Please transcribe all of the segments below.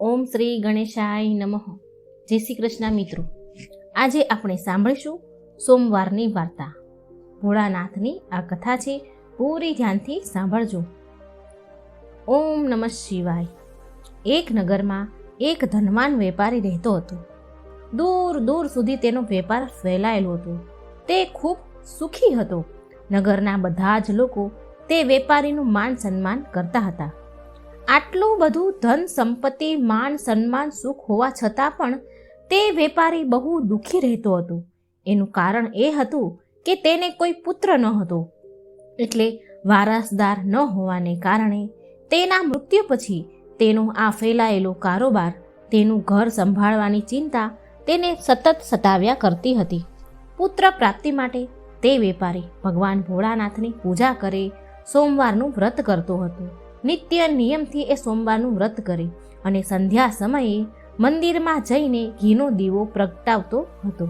ઓમ શ્રી ગણેશાય નમઃ. જય શ્રી કૃષ્ણ મિત્રો. આજે આપણે સાંભળીશું સોમવારની વાર્તા. ભોળાનાથની આ કથા છે, પૂરી ધ્યાનથી સાંભળજો. ઓમ નમઃ શિવાય. એક નગરમાં એક ધનવાન વેપારી રહેતો હતો. દૂર દૂર સુધી તેનો વેપાર ફેલાયેલો હતો. તે ખૂબ સુખી હતો. નગરના બધા જ લોકો તે વેપારીનું માન સન્માન કરતા હતા. આટલું બધું ધન સંપત્તિ, માન, સન્માન, સુખ હોવા છતાં પણ તે વેપારી બહુ દુઃખી રહેતો હતો. એનું કારણ એ હતું કે તેને કોઈ પુત્ર ન હતો. એટલે વારસદાર ન હોવાને કારણે તેના મૃત્યુ પછી તેનો આ ફેલાયેલો કારોબાર, તેનું ઘર સંભાળવાની ચિંતા તેને સતત સતાવ્યા કરતી હતી. પુત્ર પ્રાપ્તિ માટે તે વેપારી ભગવાન ભોળાનાથની પૂજા કરે સોમવારનું વ્રત કરતો હતો. નિત્ય નિયમથી એ સોમવારનું વ્રત કરે અને સંધ્યા સમયે મંદિરમાં જઈને ઘીનો દીવો પ્રગટાવતો હતો.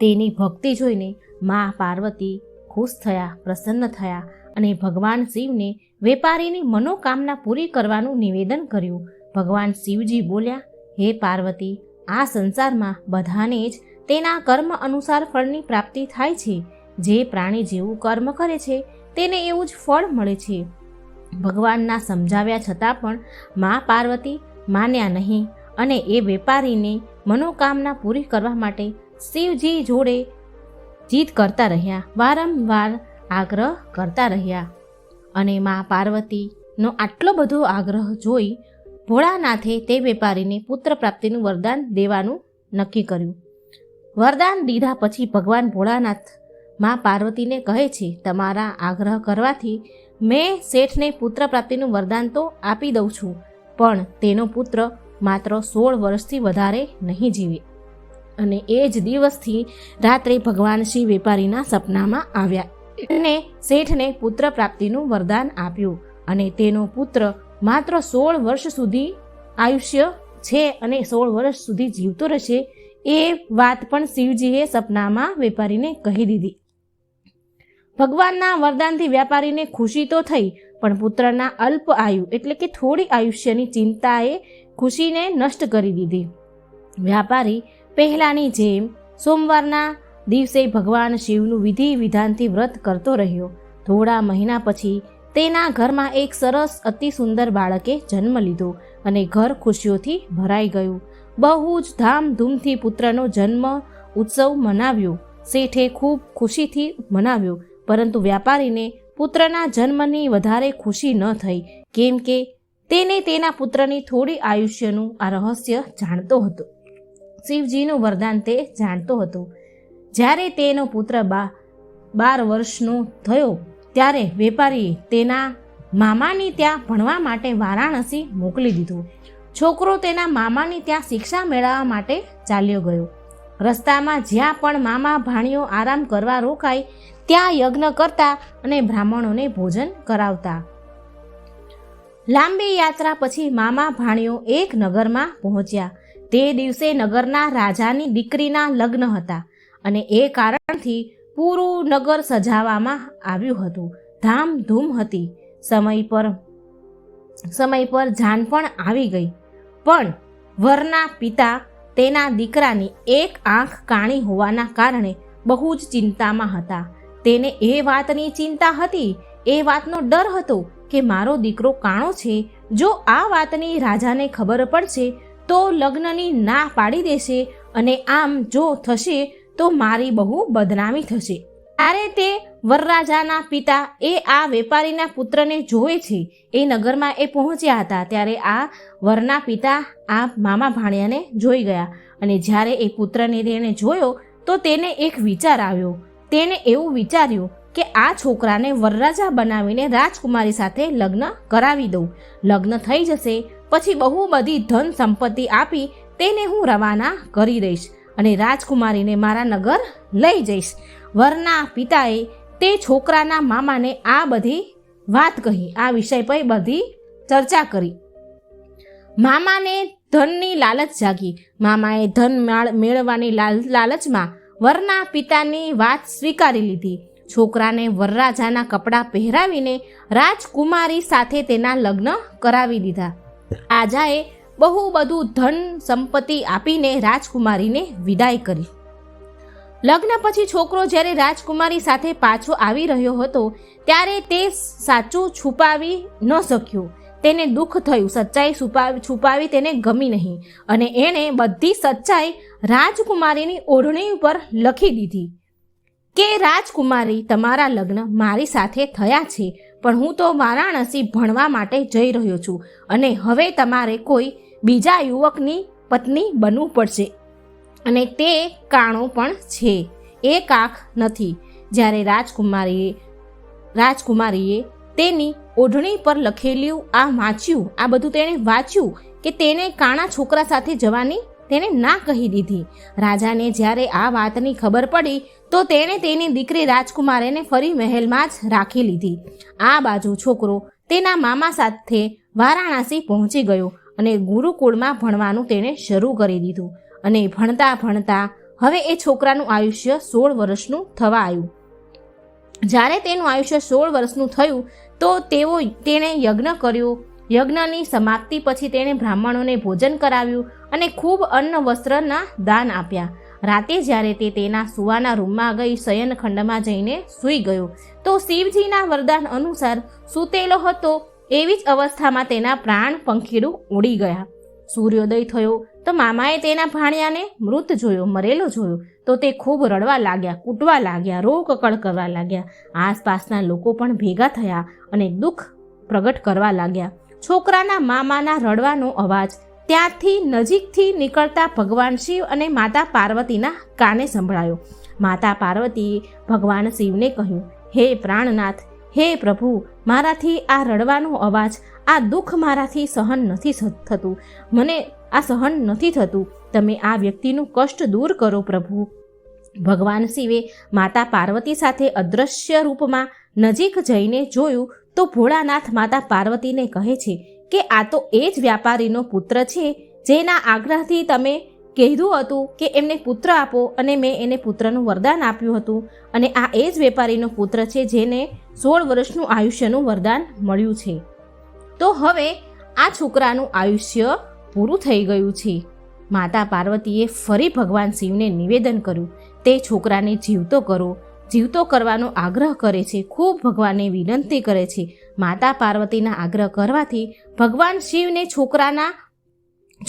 તેની ભક્તિ જોઈને મા પાર્વતી ખુશ થયા, પ્રસન્ન થયા અને ભગવાન શિવને વેપારીની મનોકામના પૂરી કરવાનું નિવેદન કર્યું. ભગવાન શિવજી બોલ્યા, હે પાર્વતી, આ સંસારમાં બધાને જ તેના કર્મ અનુસાર ફળની પ્રાપ્તિ થાય છે. જે પ્રાણી જેવું કર્મ કરે છે, તેને એવું જ ફળ મળે છે. ભગવાનના સમજાવ્યા છતાં પણ મા પાર્વતી માન્યા નહીં અને એ વેપારીને મનોકામના પૂરી કરવા માટે શિવજી જોડે જીત કરતા રહ્યા, વારંવાર આગ્રહ કરતા રહ્યા. અને મા પાર્વતીનો આટલો બધો આગ્રહ જોઈ ભોળાનાથે તે વેપારીને પુત્ર પ્રાપ્તિનું વરદાન દેવાનું નક્કી કર્યું. વરદાન દીધા પછી ભગવાન ભોળાનાથ મા પાર્વતીને કહે છે, તમારા આગ્રહ કરવાથી મેં શેઠને પુત્ર પ્રાપ્તિનું વરદાન તો આપી દઉં છું, પણ તેનો પુત્ર માત્ર સોળ વર્ષથી વધારે નહીં જીવે. અને એ જ દિવસથી રાત્રે ભગવાન શ્રી વેપારીના સપનામાં આવ્યા. અને શેઠને પુત્ર પ્રાપ્તિનું વરદાન આપ્યું અને તેનો પુત્ર માત્ર સોળ વર્ષ સુધી આયુષ્ય છે અને સોળ વર્ષ સુધી જીવતો રહેશે, એ વાત પણ શિવજીએ સપનામાં વેપારીને કહી દીધી. ભગવાનના વરદાનથી વ્યાપારીને ખુશી તો થઈ, પણ પુત્રના અલ્પ આયુ એટલે કે થોડી આયુષ્યની ચિંતાએ ખુશીને નષ્ટ કરી દીધી. વ્યાપારી પહેલાંની જેમ સોમવારના દિવસે ભગવાન શિવનું વિધિ વિધાનથી વ્રત કરતો રહ્યો. થોડા મહિના પછી તેના ઘરમાં એક સરસ, અતિ સુંદર બાળકે જન્મ લીધો અને ઘર ખુશીઓથી ભરાઈ ગયું. બહુ જ ધામધૂમથી પુત્રનો જન્મ ઉત્સવ મનાવ્યો. શેઠે ખૂબ ખુશીથી મનાવ્યો પરંતુ વ્યાપારીને પુત્રના જન્મની વધારે ખુશી ન થઈ, કેમ કે તેને તેના પુત્રની થોડી આયુષ્યનું આ રહસ્ય જાણતો હતો. શિવજીનું વરદાન તે જાણતો હતો. જ્યારે તેનો પુત્ર બા, બાર વર્ષનો થયો, ત્યારે વેપારીએ તેના મામાની ત્યાં ભણવા માટે વારાણસી મોકલી દીધો. છોકરો તેના મામાની ત્યાં શિક્ષા મેળવવા માટે ચાલ્યો ગયો. રસ્તામાં જ્યાં પણ મામા ભાણીઓ આરામ કરવા રોકાય ત્યાં યજ્ઞ કરતા અને બ્રાહ્મણોને ભોજન કરાવતા. લાંબી યાત્રા પછી મામા ભાણીઓ એક નગરમાં પહોંચ્યા. તે દિવસે નગરના રાજાની દીકરીના લગ્ન હતા અને એ કારણથી પૂરું નગર સજાવવામાં આવ્યું હતું. ધામધૂમ હતી. સમય પર સમય પર જાન પણ આવી ગઈ. પણ વરના પિતા તેના દીકરાની એક આંખ કાણી હોવાના કારણે બહુ જ ચિંતામાં હતા. તેને એ વાતની ચિંતા હતી, એ વાતનો ડર હતો કે મારો દીકરો કાણો છે, જો આ વાતની રાજાને ખબર પડશે, તો લગ્નની ના પાડી દેશે અને આમ જો થશે, તો મારી બહુ બદનામી થશે. ત્યારે તે વરરાજાના પિતા એ આ વેપારીના પુત્રને જોવે છે. એ નગરમાં એ પહોંચ્યા હતા. ત્યારે આ વરના પિતા આ મામા ભાણિયાને જોઈ ગયા અને જ્યારે એ પુત્રને તેને જોયો, તો તેને એક વિચાર આવ્યો. તેને એવું વિચાર્યું કે આ છોકરાને વરરાજા બનાવીને રાજકુમારી સાથે લગ્ન કરાવી દઉં. લગ્ન થઈ જશે, પછી બહુ બધી ધન સંપત્તિ આપી તેને હું રવાના કરી દઈશ અને રાજકુમારીને મારા નગર લઈ જઈશ. વરના પિતાએ તે છોકરાના મામાને આ બધી વાત કહી. આ વિષય પર બધી ચર્ચા કરી. મામાને ધનની લાલચ જાગી. મામાએ ધન માળ- મેળવવાની લાલ લાલચમાં વરના પિતાની વાત સ્વીકારી લીધી. છોકરાને વરરાજાના કપડાં પહેરાવીને રાજકુમારી સાથે તેના લગ્ન કરાવી દીધા. રાજાએ બહુ બધું ધન સંપત્તિ આપીને રાજકુમારીને વિદાય કરી. લગ્ન પછી છોકરો જ્યારે રાજકુમારી સાથે પાછો આવી રહ્યો હતો, ત્યારે તે સાચું છુપાવી ન શક્યું. તેને દુઃખ થયું. સચ્ચાઈ છુપાવી છુપાવી તેને ગમી નહીં. અને એણે બધી સચ્ચાઈ રાજકુમારીની ઓઢણી ઉપર લખી દીધી કે, રાજકુમારી, તમારા લગ્ન મારી સાથે થયા છે, પણ હું તો વારાણસી ભણવા માટે જઈ રહ્યો છું. અને હવે તમારે કોઈ બીજા યુવકની પત્ની બનવું પડશે. અને તે કાણો પણ છે. એ કાખ નથી. જ્યારે રાજકુમારીએ રાજકુમારીએ તેની ઓઢણી પર લખેલું આ વાંચ્યું, આ બધું તેણે વાંચ્યું કે તેને કાણા છોકરા સાથે જવાની તેણે ના કહી દીધી. રાજાને જ્યારે આ વાતની ખબર પડી, તો તેણે તેની દીકરી રાજકુમારીને ફરી મહેલમાં જ રાખી લીધી. આ બાજુ છોકરો તેના મામા સાથે વારાણસી પહોંચી ગયો અને ગુરુકુળમાં ભણવાનું તેણે શરૂ કરી દીધું. અને ભણતા ભણતા હવે એ છોકરાનું આયુષ્ય સોળ વર્ષનું થવા આવ્યું. જ્યારે તેનું આયુષ્ય સોળ વર્ષનું થયું, તો તેઓ તેણે યજ્ઞ કર્યો. યજ્ઞની સમાપ્તિ પછી તેણે બ્રાહ્મણોને ભોજન કરાવ્યું અને ખૂબ અન્ન વસ્ત્રના દાન આપ્યા. રાતે જ્યારે તે તેના સુવાના રૂમમાં ગઈ શયનખંડમાં જઈને સૂઈ ગયો, તો શિવજીના વરદાન અનુસાર સૂતેલો હતો. એવી જ અવસ્થામાં તેના પ્રાણ પંખીડું ઉડી ગયા. સૂર્યોદય થયો, તો મામાએ તેના ભાણિયાને મૃત જોયો, મરેલો જોયો. તો તે ખૂબ રડવા લાગ્યા, કૂટવા લાગ્યા રોકકળ કરવા લાગ્યા. આસપાસના લોકો પણ ભેગા થયા અને દુઃખ પ્રગટ કરવા લાગ્યા. છોકરાના મામાના રડવાનો અવાજ ત્યાંથી નજીકથી નીકળતા ભગવાન શિવ અને માતા પાર્વતીના કાને સંભળાયો. માતા પાર્વતીએ ભગવાન શિવને કહ્યું, હે પ્રાણનાથ હે પ્રભુ, મારાથી આ રડવાનો અવાજ, આ દુઃખ મારાથી સહન નથી થતું. મને આ સહન નથી થતું. તમે આ વ્યક્તિનું કષ્ટ દૂર કરો પ્રભુ. ભગવાન શિવે માતા પાર્વતી સાથે અદૃશ્ય રૂપમાં નજીક જઈને જોયું તો ભોળાનાથ માતા પાર્વતીને કહે છે કે આ તો એ જ વ્યાપારીનો પુત્ર છે જેના આગ્રહથી તમે કીધું હતું કે એમને પુત્ર આપો અને મેં એને પુત્રનું વરદાન આપ્યું હતું. અને આ એ જ વેપારીનો પુત્ર છે જેને સોળ વર્ષનું આયુષ્યનું વરદાન મળ્યું છે. તો હવે આ છોકરાનું આયુષ્ય પૂરું થઈ ગયું છે. માતા પાર્વતીએ ફરી ભગવાન શિવને નિવેદન કર્યું. તે છોકરાને જીવતો કરો. જીવતો કરવાનો આગ્રહ કરે છે. ખૂબ ભગવાનને વિનંતી કરે છે. માતા પાર્વતીના આગ્રહ કરવાથી ભગવાન શિવને છોકરાના,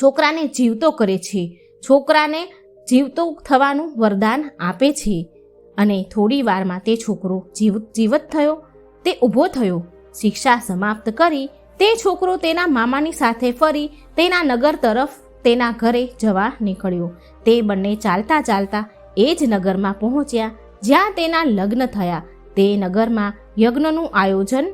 છોકરાને જીવતો કરે છે. છોકરાને જીવતો થવાનું વરદાન આપે છે. અને થોડી વારમાં તે છોકરો જીવ, જીવત થયો. તે ઊભો થયો. શિક્ષા સમાપ્ત કરી તે છોકરો તેના મામાની સાથે ફરી તેના નગર તરફ તેના ઘરે જવા નીકળ્યો. તે બંને ચાલતા ચાલતા એ જ નગરમાં પહોંચ્યા જ્યાં તેના લગ્ન થયા. તે નગરમાં યજ્ઞનું આયોજન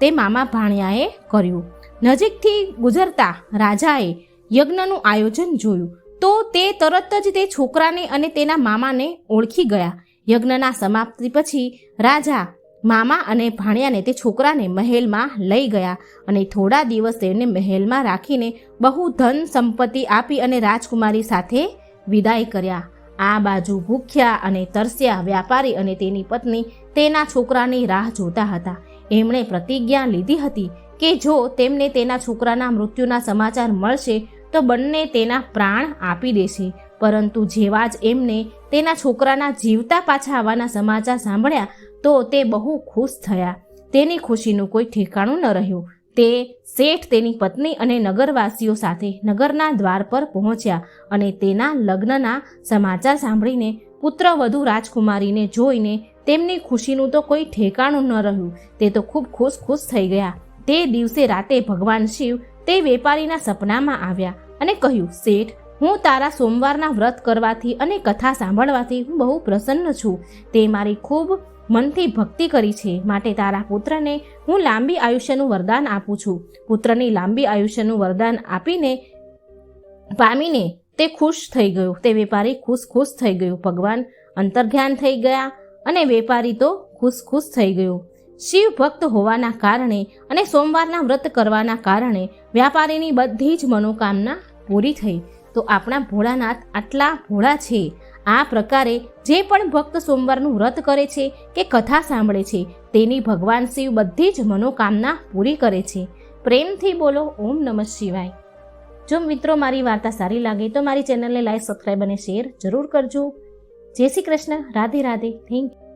તે મામા ભાણિયાએ કર્યું. નજીકથી ગુજરતા રાજાએ યજ્ઞનું આયોજન જોયું. તો તે તરત જ તે છોકરાને અને તેના મામાને ઓળખી ગયા. યજ્ઞના સમાપ્તિ પછી રાજા, મામા અને ભાણિયાને તે છોકરાને મહેલમાં લઈ ગયા અને થોડા દિવસ તેને મહેલમાં રાખીને બહુ ધન સંપત્તિ આપી અને રાજકુમારી સાથે વિદાય કર્યા. આ બાજુ ભૂખ્યા અને તરસ્યા વ્યાપારી અને તેની પત્ની તેના છોકરાની રાહ જોતા હતા. એમણે પ્રતિજ્ઞા લીધી હતી કે જો તેમને તેના છોકરાના મૃત્યુના સમાચાર મળશે તો બંને તેના પ્રાણ આપી દેશે. પરંતુ જેવા જ એમને તેના છોકરાના જીવતા પાછા આવવાના સમાચાર સાંભળ્યા, તો તે બહુ ખુશ થયા. તેની ખુશીનું કોઈ ઠેકાણું ન રહ્યું. તે શેઠ તેની પત્ની અને નગરવાસીઓ સાથે નગરના દ્વાર પર પહોંચ્યા અને તેના લગ્નના સમાચાર સાંભળીને પુત્રવધુ રાજકુમારીને જોઈને તેમની ખુશીનું તો કોઈ ઠેકાણું ન રહ્યું. તે તો ખૂબ ખુશ ખુશ થઈ ગયા. તે દિવસે રાતે ભગવાન શિવ તે વેપારીના સપનામાં આવ્યા અને કહ્યું, શેઠ, હું તારા સોમવારના વ્રત કરવાથી અને કથા સાંભળવાથી હું બહુ પ્રસન્ન છું. તે મારી ખૂબ મનથી ભક્તિ કરી છે. માટે તારા પુત્રને હું લાંબી આયુષ્યનું વરદાન આપું છું. પુત્રની લાંબી આયુષ્યનું વરદાન આપીને પામીને તે ખુશ થઈ ગયો. તે વેપારી ખુશ ખુશ થઈ ગયો. ભગવાન અંતર્ધ્યાન થઈ ગયા અને વેપારી તો ખુશ ખુશ થઈ ગયો. શિવ ભક્ત હોવાના કારણે અને સોમવારના વ્રત કરવાના કારણે વ્યાપારીની બધી જ મનોકામના પૂરી થઈ. તો આપણા ભોળાનાથ આટલા ભોળા છે. આ પ્રકારે જે પણ ભક્ત સોમવારનું વ્રત કરે છે કે કથા સાંભળે છે, તેની ભગવાન શિવ બધી જ મનોકામના પૂરી કરે છે. પ્રેમથી બોલો, ઓમ નમઃ શિવાય. જો મિત્રો મારી વાર્તા સારી લાગે તો મારી ચેનલને લાઈક, સબસ્ક્રાઈબ અને શેર જરૂર કરજો. જય શ્રી કૃષ્ણ. રાધે રાધે. Thank you.